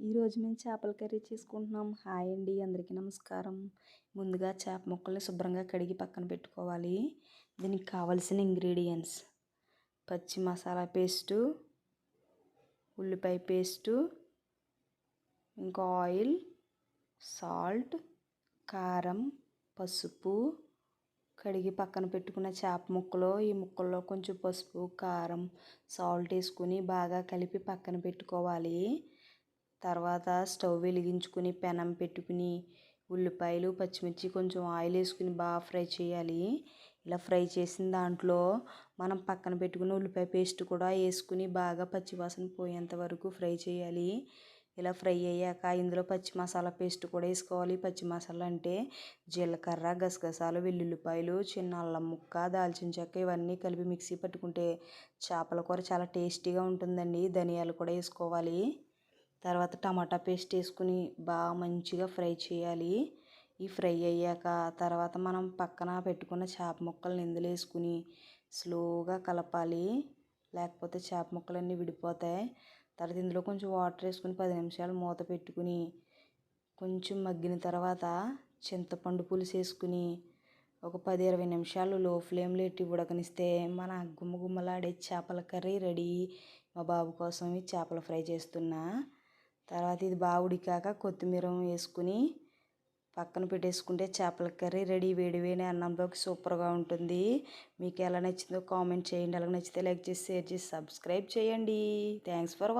ఈరోజు మేము చేపల కర్రీ చేసుకుంటున్నాం. హాయ్ అండి అందరికీ నమస్కారం. ముందుగా చేప ముక్కల్ని శుభ్రంగా కడిగి పక్కన పెట్టుకోవాలి. దీనికి కావలసిన ఇంగ్రీడియంట్స్ పచ్చి మసాలా పేస్టు ఉల్లిపాయ పేస్టు ఇంకా ఆయిల్ సాల్ట్ కారం పసుపు. కడిగి పక్కన పెట్టుకున్న చేప ముక్కలు ఈ ముక్కల్లో కొంచెం పసుపు కారం సాల్ట్ వేసుకుని బాగా కలిపి పక్కన పెట్టుకోవాలి. తర్వాత స్టవ్ వెలిగించుకుని పెనం పెట్టుకుని ఉల్లిపాయలు పచ్చిమిర్చి కొంచెం ఆయిల్ వేసుకుని బాగా ఫ్రై చేయాలి. ఇలా ఫ్రై చేసిన దాంట్లో మనం పక్కన పెట్టుకుని ఉల్లిపాయ పేస్ట్ కూడా వేసుకుని బాగా పచ్చివాసన పోయేంత వరకు ఫ్రై చేయాలి. ఇలా ఫ్రై అయ్యాక ఇందులో పచ్చి మసాలా పేస్ట్ కూడా వేసుకోవాలి. పచ్చి మసాలా అంటే జీలకర్ర గసగసాలు వెల్లుల్లిపాయలు చిన్న అల్లం ముక్క దాల్చిన చెక్క ఇవన్నీ కలిపి మిక్సీ పట్టుకుంటే చేపల కూర చాలా టేస్టీగా ఉంటుందండి. ధనియాలు కూడా వేసుకోవాలి. తర్వాత టమాటా పేస్ట్ వేసుకుని బాగా మంచిగా ఫ్రై చేయాలి. ఈ ఫ్రై అయ్యాక తర్వాత మనం పక్కన పెట్టుకున్న చేప ముక్కలను ఇందులో వేసుకుని స్లోగా కలపాలి. లేకపోతే చేప ముక్కలన్నీ విడిపోతాయి. తర్వాత ఇందులో కొంచెం వాటర్ వేసుకుని పది నిమిషాలు మూత పెట్టుకుని కొంచెం మగ్గిన తర్వాత చింతపండు పులుసు వేసుకుని ఒక పది ఇరవై నిమిషాలు లో ఫ్లేమ్లో ఎట్టి ఉడకనిస్తే మన గుమ్మ గుమ్మలాడే చేపల కర్రీ రెడీ. మా బాబు కోసం ఈ చేపల ఫ్రై చేస్తున్నా. తర్వాత ఇది బాగా ఉడికాక కొత్తిమీర వేసుకుని పక్కన పెట్టేసుకుంటే చేపల కర్రీ రెడీ వేడివేని అన్నంలోకి సూపర్గా ఉంటుంది. మీకు ఎలా నచ్చిందో కామెంట్ చేయండి. అలాగే నచ్చితే లైక్ చేసి షేర్ చేసి సబ్స్క్రైబ్ చేయండి. Thanks for